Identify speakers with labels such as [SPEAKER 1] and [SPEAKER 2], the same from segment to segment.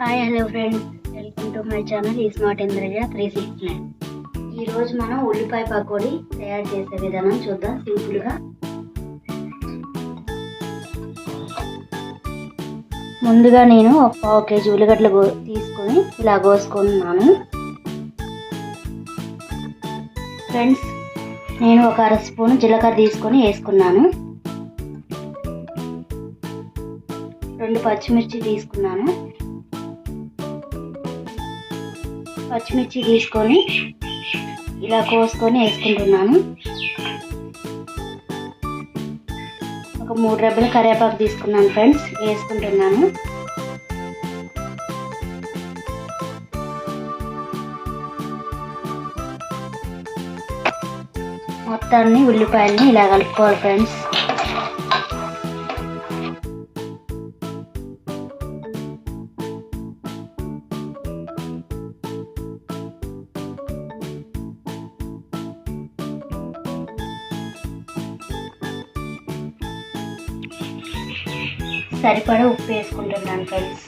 [SPEAKER 1] Hi hello friends welcome to my channel ఈ smart Indraja three sixty nine ఈరోజు మనం ఉల్లిపాయ పకోడీ తయారు చేసే విధానం చూద్దాం. సింపుల్గా ముందుగా నేను ఒక పావు కేజీ ఉల్లిగడ్డలు గో తీసుకొని ఇలా కోసుకున్నాను ఫ్రెండ్స్ నేను ఒక అర స్పూన్ జీలకర్ర తీసుకొని వేసుకున్నాను. రెండు పచ్చిమిర్చి తీసుకున్నాను. పచ్చిమిర్చి తీసుకొని ఇలా కోసుకొని వేసుకుంటున్నాను ఒక మూడు రెబ్బలు కరివేపాకు తీసుకున్నాను ఫ్రెండ్స్ వేసుకుంటున్నాను. మొత్తాన్ని ఉల్లిపాయలని ఇలా కలుపుకోవాలి ఫ్రెండ్స్. సరిపడా ఉప్పు వేసుకుంటున్నాను ఫ్రెండ్స్.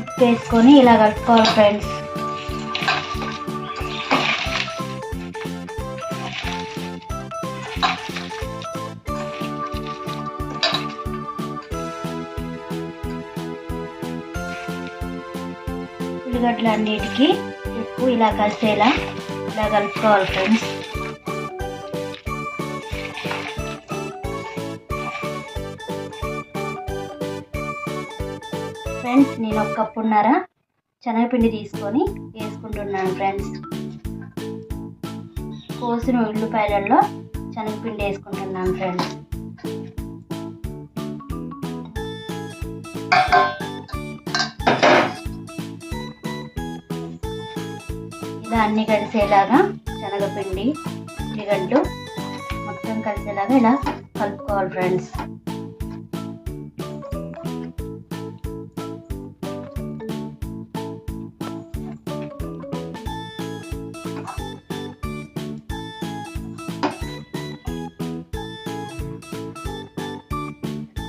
[SPEAKER 1] ఉప్పు వేసుకొని ఇలా కలుపుకోవాలి ఫ్రెండ్స్. ఉల్లిగడ్డలు అన్నిటికీ ఉప్పు ఇలా కలిసేలా ఇలా కలుపుకోవాలి ఫ్రెండ్స్. ఫ్రెండ్స్ నేను ఒక కప్పున్నర శనగపిండి తీసుకొని వేసుకుంటున్నాను ఫ్రెండ్స్ కోసిన ఉల్లిపాయలలో శనగపిండి వేసుకుంటున్నాను ఫ్రెండ్స్ ఇలా అన్ని కలిసేలాగా శనగపిండి ఉల్లిగడ్డలు మొత్తం కలిసేలాగా ఇలా కలుపుకోవాలి ఫ్రెండ్స్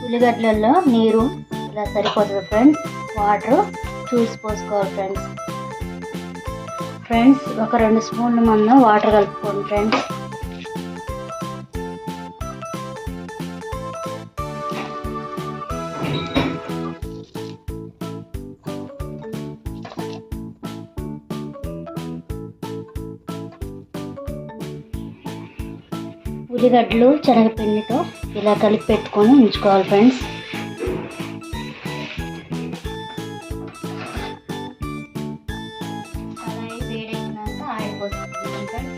[SPEAKER 1] ఉల్లిగడ్డలలో నీరు ఇలా సరిపోతుంది ఫ్రెండ్స్ వాటర్ చూసి పోసుకోవాలి ఫ్రెండ్స్ ఫ్రెండ్స్ ఒక రెండు స్పూన్లు మనం వాటర్ కలుపుకోండి ఫ్రెండ్స్ ఉల్లిగడ్డలు శనగపిండితో ఇలా కలిపి పెట్టుకొని ఉంచుకోవాలి ఫ్రెండ్స్. Oil friends.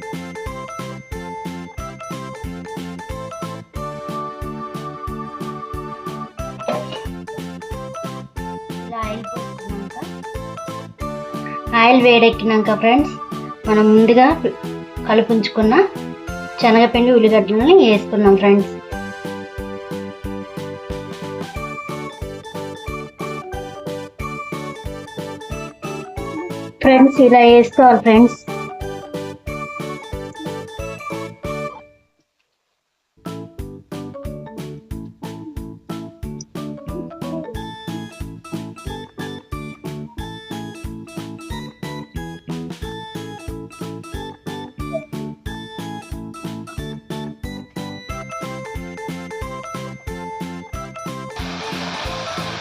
[SPEAKER 1] ఇలా ఆయిల్ పోసుకున్నాక ఆయిల్ వేడెక్కినాక ఫ్రెండ్స్ మనం ముందుగా కలుపుంచుకున్న శనగపిండి ఉల్లిగడ్డలని వేసుకున్నాం ఫ్రెండ్స్. ఫ్రెండ్స్ ఇలా వేసుకోవాలి ఫ్రెండ్స్.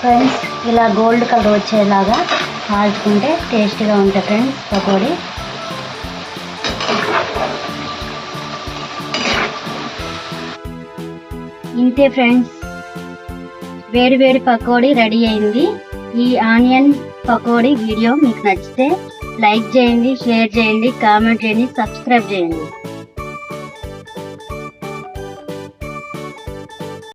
[SPEAKER 1] ఫ్రెండ్స్ ఇలా గోల్డ్ కలర్ వచ్చేలాగా కాల్చుకుంటే టేస్ట్గా ఉంటాయి ఫ్రెండ్స్ పకోడీ. ఇంతే ఫ్రెండ్స్ వేడి వేడి పకోడీ రెడీ అయింది. ఈ ఆనియన్ పకోడీ వీడియో మీకు నచ్చితే లైక్ చేయండి షేర్ చేయండి కామెంట్ చేయండి సబ్స్క్రైబ్ చేయండి.